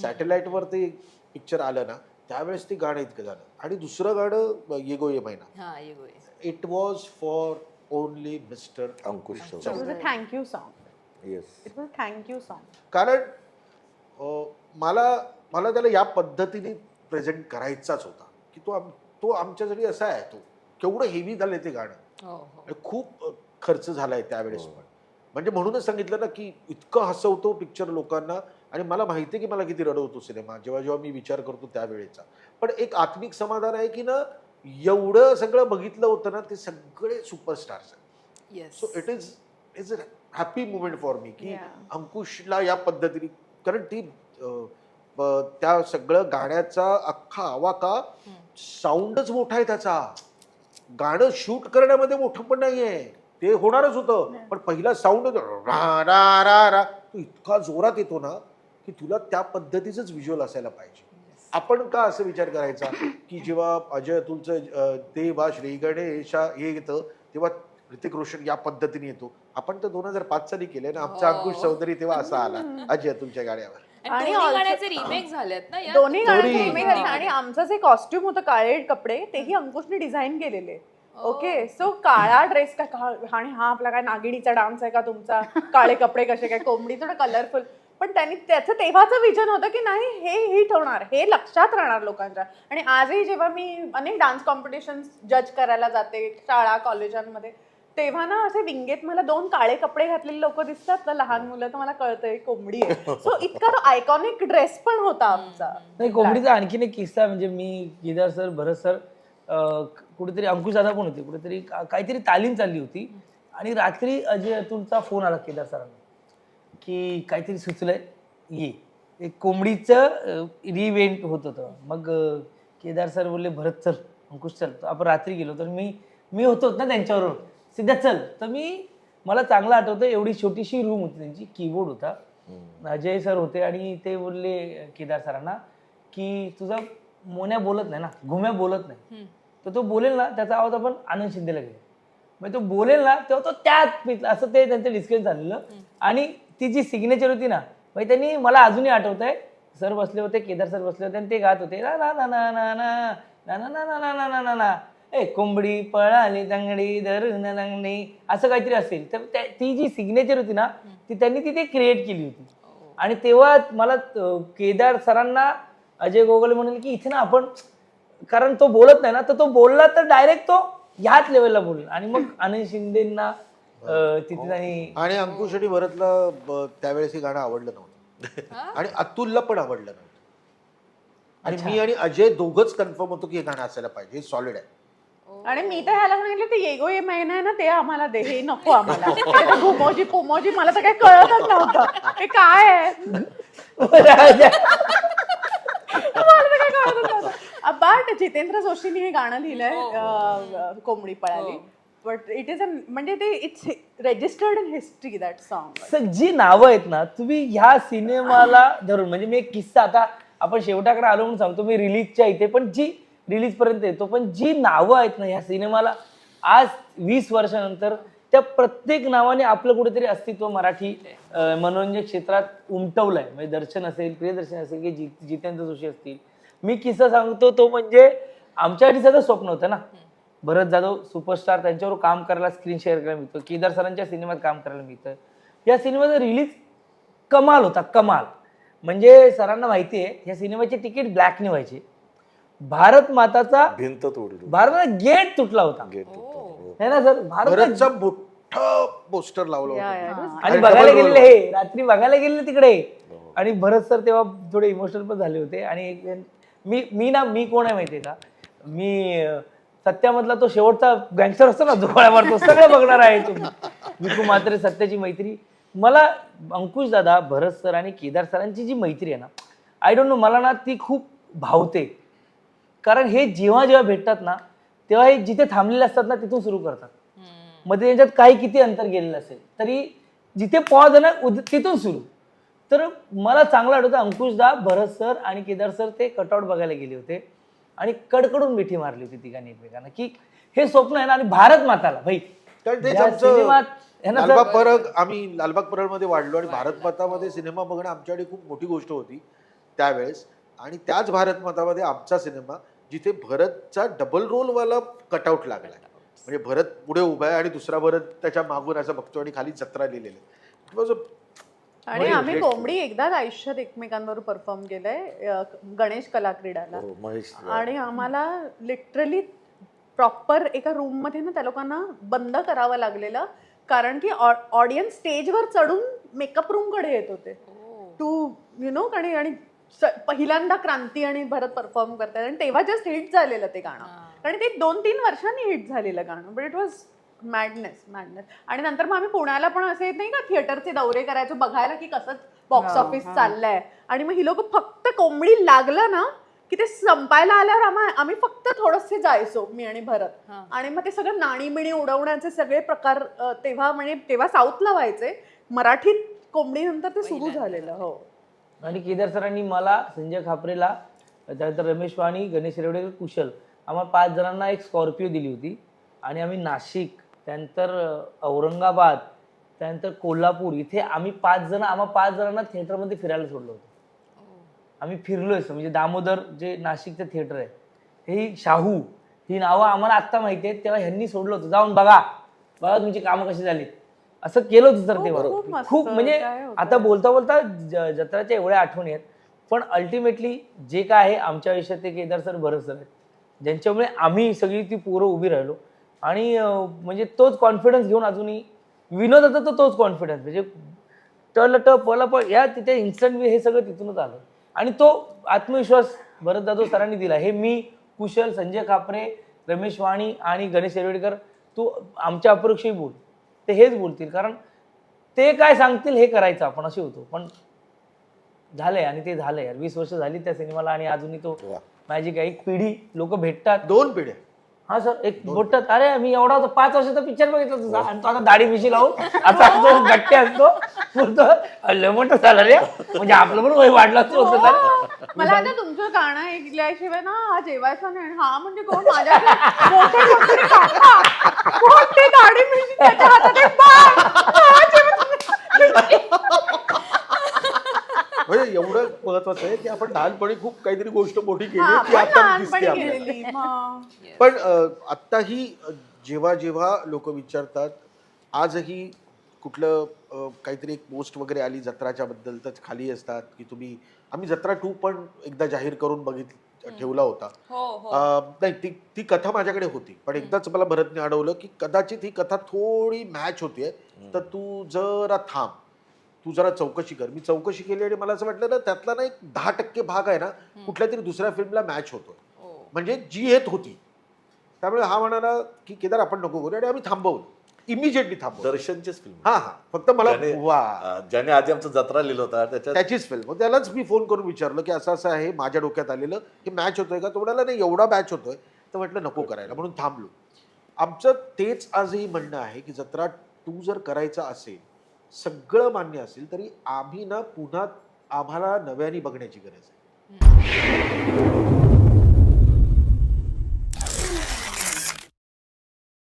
सॅटेलाइटवर ते पिक्चर आलं ना त्यावेळेस ते गाणं इतकं झालं. आणि दुसरं गाणं येगो ये महिना हा. It was for only mister Ankush. Yes thank you song. कारण मला मला त्याला या पद्धतीने प्रेझेंट करायचाच होता. की तो आम तो आमच्यासाठी असा आहे तो केवढं हेवी झालंय ते गाणं. हो हो. आणि खूप खर्च झालाय त्यावेळेस पण. म्हणजे म्हणूनच सांगितलं ना की इतकं हसवतो पिक्चर लोकांना आणि मला माहिती आहे की मला किती रडवतो सिनेमा. जेव्हा जेव्हा मी विचार करतो त्यावेळेचा. पण एक आत्मिक समाधान आहे की ना एवढं सगळं बघितलं होतं ना ते सगळे सुपरस्टार्स आहेत. So it is is a happy moment for me की. अंकुशला या पद्धतीने कारण ती त्या सगळं गाण्याचा अख्खा आवाका साऊंडच मोठा आहे त्याचा. गाणं शूट करण्यामध्ये मोठं पण नाहीये. ते होणारच होतं. पण पहिला साऊंड रा रा रा रा. तो इतका जोरात येतो ना की तुला त्या पद्धतीचंच व्हिज्युअल असायला पाहिजे. आपण का असं विचार करायचा की जेव्हा अजय अतुलचं अ, देवा श्री गणेशा हे येतं तेव्हा ऋतिक रोशन या पद्धतीने येतो. आपण तर दोन हजार पाच साली केले ना आमचा हो. अंकुश चौधरी तेव्हा असा आला अजय अतुलच्या गाण्यावर. आणि दोन्ही रिमेक झालेत ना या दोन्ही गाण्याचे दोन्ही. remake आहेत आणि आमचं जे कॉस्ट्युम होतं काळे कपडे तेही अंकुशने डिझाईन केलेले. ओके सो काळा ड्रेस का का- आणि हा आपला काय नागिणीचा डान्स आहे का तुमचा? काळे कपडे कसे काय कोंबडी थोडं कलरफुल पण त्यांनी त्याचं तेव्हाचं विजन होतं की नाही हे हिट होणार हे लक्षात राहणार लोकांच्या. आणि आजही जेव्हा मी अनेक डान्स कॉम्पिटिशन जज करायला जाते शाळा कॉलेजांमध्ये तेव्हा ना असे विंगेत मला दोन काळे कपडे घातलेले लोक दिसतात ना लहान मुलं तर मला कळतंय कोंबडी आहे. सो इतका तो आयकॉनिक ड्रेस पण होता आमचा. नाही कोंबडीचा आणखीन एक किस्सा म्हणजे मी केदार सर भरत सर कुठेतरी अंकुश दादा पण होते कुठेतरी काहीतरी तालीम चालली होती. आणि रात्री अजय अतुलचा फोन आला केदार सरांना. की काहीतरी सुचलंय. ये. एक कोंबडीचं रिइव्हेंट होत होतं. मग केदार सर बोलले भरत चल अंकुश चल. आपण रात्री गेलो. तर मी मी होतो ना त्यांच्याबरोबर. सिद्धा चल. तर मी मला चांगलं आठवतं एवढी छोटीशी रूम होती त्यांची कीबोर्ड होता. अजय सर होते आणि ते बोलले केदार सरांना की तुझा मोन्या बोलत नाही ना घुम्या बोलत नाही. तर तो बोलेल ना त्याचा आवाज आपण आनंद शिंदेला घेऊ. मग तो बोलेल ना तेव्हा तो त्यात असं ते त्यांचं डिस्कशन झालेलं. आणि ती जी सिग्नेचर होती ना मग त्यांनी मला अजूनही आठवत आहे सर बसले होते केदार सर बसले होते आणि ते गात होते ना ना ना ना ना ना ना ना ना ना ना ना ना ना ए कोंबडी पळाली दंगडी धरून लंगडी असं काहीतरी असेल तर ती जी सिग्नेचर होती ना ती त्यांनी तिथे क्रिएट केली होती आणि तेव्हा मला केदार सरांना अजय गोगले म्हणाले की इथे ना आपण कारण तो बोलत नाही ना तर तो बोलला तर डायरेक्ट तो ह्याच लेवलला बोलला आणि मग आनंद शिंदेना अं, तिथे त्यांनी आणि अंकुश आणि भरतला ब- त्यावेळेस हे गाणं आवडलं नव्हतं. आणि अतुलला पण आवडलं नव्हतं. आणि मी आणि अजय दोघच कन्फर्म होतो की हे गाणं असायला पाहिजे सॉलिड आहे. आणि मी तर ह्याला सांगितलं ते येगो ये महिना आहे ना ते आम्हाला दे हे नको आम्हाला. हे घुमोजी पोमोजी मला तर काही कळतच नव्हतं. हे काय आहे? मला तर काही कळतच नव्हतं. बट जितेंद्र जोशीने हे गाणं लिहिलंय अं, कोंबडी पळाली. बट इट इज अ म्हणजे ते it's registered in history that song sir जी नावं आहेत ना तुम्ही ह्या सिनेमाला धरून म्हणजे मी एक किस्सा आता आपण शेवटाकडे आलो म्हणून सांगतो मी रिलीजच्या इथे पण जी रिलीज पर्यंत येतो पण जी नावं आहेत ना ह्या सिनेमाला आज वीस वर्षानंतर त्या प्रत्येक नावाने आपलं कुठेतरी अस्तित्व मराठी मनोरंजन क्षेत्रात उमटवलंय. म्हणजे दर्शन असेल प्रियदर्शन असेल की जी जितेंद्र जोशी असतील. मी किस्सा सांगतो तो म्हणजे आमच्यासाठी सगळं स्वप्न होतं ना. भरत जाधव सुपरस्टार त्यांच्यावर काम करायला स्क्रीन शेअर करायला मिळतं. केदार सरांच्या सिनेमात काम करायला मिळतं. या सिनेमाचा रिलीज कमाल होता कमाल. म्हणजे सरांना माहिती आहे या सिनेमाचे तिकीट ब्लॅकने व्हायचे भारत माताचा भिंत तोडली भारताचा गेट तुटला होता. गेट तुटलं. है. ना सर? भारत भरतचा मोठं पोस्टर लावलं होतं. आणि बघायला गेलेले. हे रात्री बघायला गेलेले तिकडे. आणि भरत सर तेव्हा थोडे इमोशनल पण झाले होते. आणि एक- मी मी ना मी कोण आहे माहितीये का? मी अं, सत्यामधला तो शेवटचा गँगस्टर असतो ना जो गोळ्या मारतो सगळं बघणार आहे तुम्ही विकू मात्र सत्याची मैत्री. मला अंकुश दादा भरत सर आणि केदार सरांची जी मैत्री आहे ना आय डोंट नो मला ना ती खूप भावते. कारण हे जेव्हा जेव्हा भेटतात ना तेव्हा हे जिथे थांबलेले असतात ना तिथून सुरू करतात. मध्ये त्यांच्यात काही किती अंतर गेलेलं असेल तरी जिथे पॉज ना उद- तिथून सुरू. तर मला चांगलं आठवतं अंकुशदा भरत सर आणि केदार सर ते कटआउट बघायला गेले होते. आणि कडकडून मिठी मारली होती तिघांनी एकमेकांना की हे स्वप्न आहे ना आणि भारत माताला भाई. कारण तेच ज्या आमचं सिनेमात है ना सर? लालबाग परळ आम्ही लालबाग परळमध्ये वाढलो आणि भारत मातामध्ये सिनेमा बघणं आमच्याकडे खूप मोठी गोष्ट होती त्यावेळेस. आणि त्याच भारत मातामध्ये आमचा सिनेमा जिथे भरतचा डबल रोलवाला कटआउट लागलाय. म्हणजे भरत पुढे उभा आहे आणि दुसरा भरत त्याच्या मागून असं बघतो आणि खाली जत्रा लिहिलेलं It was a आणि आम्ही कोंबडी एकदाच आयुष्यात एकमेकांवर परफॉर्म केलंय गणेश कला क्रीडाला. हो, आणि आम्हाला लिटरली प्रॉपर एका रूममध्ये ना त्या लोकांना बंद करावं लागलेलं कारण की ऑडियन्स स्टेजवर चढून मेकअप रूमकडे येत होते. टू यु नो आणि आणि पहिल्यांदा क्रांती आणि भरत परफॉर्म करतात. आणि तेव्हा जस्ट हिट झालेलं ते गाणं. हा. कारण ते दोन तीन वर्षांनी हिट झालेलं गाणं. But it was madness madness आणि नंतर मग आम्ही पुण्याला पण असे नाही का थिएटरचे दौरे करायचो बघायला की कसं बॉक्स ऑफिस. चाललंय आणि मग ही लोक फक्त कोंबडी लागलं ना की ते संपायला आल्यावर आम्हा आम्ही फक्त थोडंसे जायचो मी आणि भरत हा. आणि मग ते सगळं नाणी बिणी उडवण्याचे सगळे प्रकार तेव्हा म्हणजे तेव्हा साऊथला व्हायचे मराठीत कोंबडी नंतर ते सुरू. झालेलं हो आणि केदार सरांनी मला संजय खापरेला त्यानंतर रमेश वाणी गणेश रेवडे कुशल आम्हाला पाच जणांना एक स्कॉर्पिओ दिली होती आणि आम्ही नाशिक त्यानंतर औरंगाबाद त्यानंतर कोल्हापूर इथे आम्ही पाच जण आम्हा पाच जणांना थिएटरमध्ये फिरायला सोडलं होतं. आम्ही फिरलोय म्हणजे दामोदर जे नाशिकचं थिएटर आहे हे शाहू ही नावं आम्हाला आत्ता माहिती आहेत तेव्हा ह्यांनी सोडलं होतं. जाऊन बघा बघा तुमची कामं कशी झाली. असं केलं होतं सर खूप- तेव्हा. खूप म्हणजे? आता बोलता बोलता जत्राच्या एवढ्या आठवणी आहेत पण अल्टिमेटली जे काय आहे आमच्या आयुष्यात ते केदार सर भरत सर आहेत ज्यांच्यामुळे आम्ही सगळी ती पोरं उभी राहिलो. आणि म्हणजे तोच कॉन्फिडन्स घेऊन अजूनही विनोदाचा तर तोच कॉन्फिडन्स म्हणजे टल ट पल प या तिथे इन्स्टंट हे सगळं तिथूनच आलं आणि तो आत्मविश्वास भरत जाधव सरांनी दिला. हे मी कुशल संजय खापरे रमेश वाणी आणि गणेश येरवेडकर तू आमच्या अपरोक्षही बोल. ते हेच बोलतील. कारण ते काय सांगतील हे करायचं आपण असे होतो. पण झालंय आणि ते झालंय. वीस वर्ष झाली त्या सिनेमाला आणि अजूनही तो आहे. एक पिढी लोक भेटतात. दोन पिढ्या. हा सर एक बोलतात अरे मी एवढा होतो पाच वर्षाचा पिक्चर बघितला तुझा आणि तो आता दाढी मिशी लावून असा तो गट्टे असतो बोलतो लय मोठं झालं रे म्हणजे आपलं पण वय वाढलं असं होतं तर हो. मला आता तुमचं गाणं ऐकल्याशिवाय ना हा जेवायचा नाही आणि हा म्हणजे कोण माझ्या मोठे मोठे काका. कोण ते दाढी मिशी त्याच्या हातात एक बाण. हा जेवायचा. म्हणजे एवढं महत्वाचं आहे की आपण लहानपणी खूप काहीतरी गोष्ट मोठी केली ती आता दिसते आपल्याला. पण आत्ताही जेव्हा जेव्हा लोक विचारतात आजही कुठलं काहीतरी एक पोस्ट वगैरे आली जत्राच्या बद्दल तर खाली असतात की तुम्ही आम्ही जत्रा टू पण एकदा जाहीर करून बघित ठेवला होता. हो हो. नाही ती ती कथा माझ्याकडे होती. पण एकदाच मला भरतने अडवलं की कदाचित ही कथा थोडी मॅच होतीये तर तू जरा थांब. तू जरा चौकशी कर. मी चौकशी केली आणि मला असं वाटलं ना त्यातला ना एक दहा टक्के भाग आहे ना कुठल्या तरी दुसऱ्या फिल्मला मॅच होतो. हो. म्हणजे जी येत होती. त्यामुळे हा म्हणाला की केदार आपण नको करू. आणि आम्ही थांबवलं. इमिजिएटली थांबवलं. दर्शनचीच फिल्म हा हा. फक्त मला ज्याने- वा. ज्याने आधी आमचा जत्रा लिहिला होता त्याच्यात त्याचीच फिल्म मग त्यालाच मी फोन करून विचारलं की असं असं आहे माझ्या डोक्यात आलेलं हे मॅच होतोय का? तो म्हणाला नाही एवढा मॅच होतोय. तर म्हटलं नको करायला. म्हणून थांबलो. आमचं तेच आजही म्हणणं आहे की जत्रा टू जर करायचा असेल सगळं मान्य असेल तरी आम्ही ना पुन्हा आम्हाला नव्याने बघण्याची गरज आहे.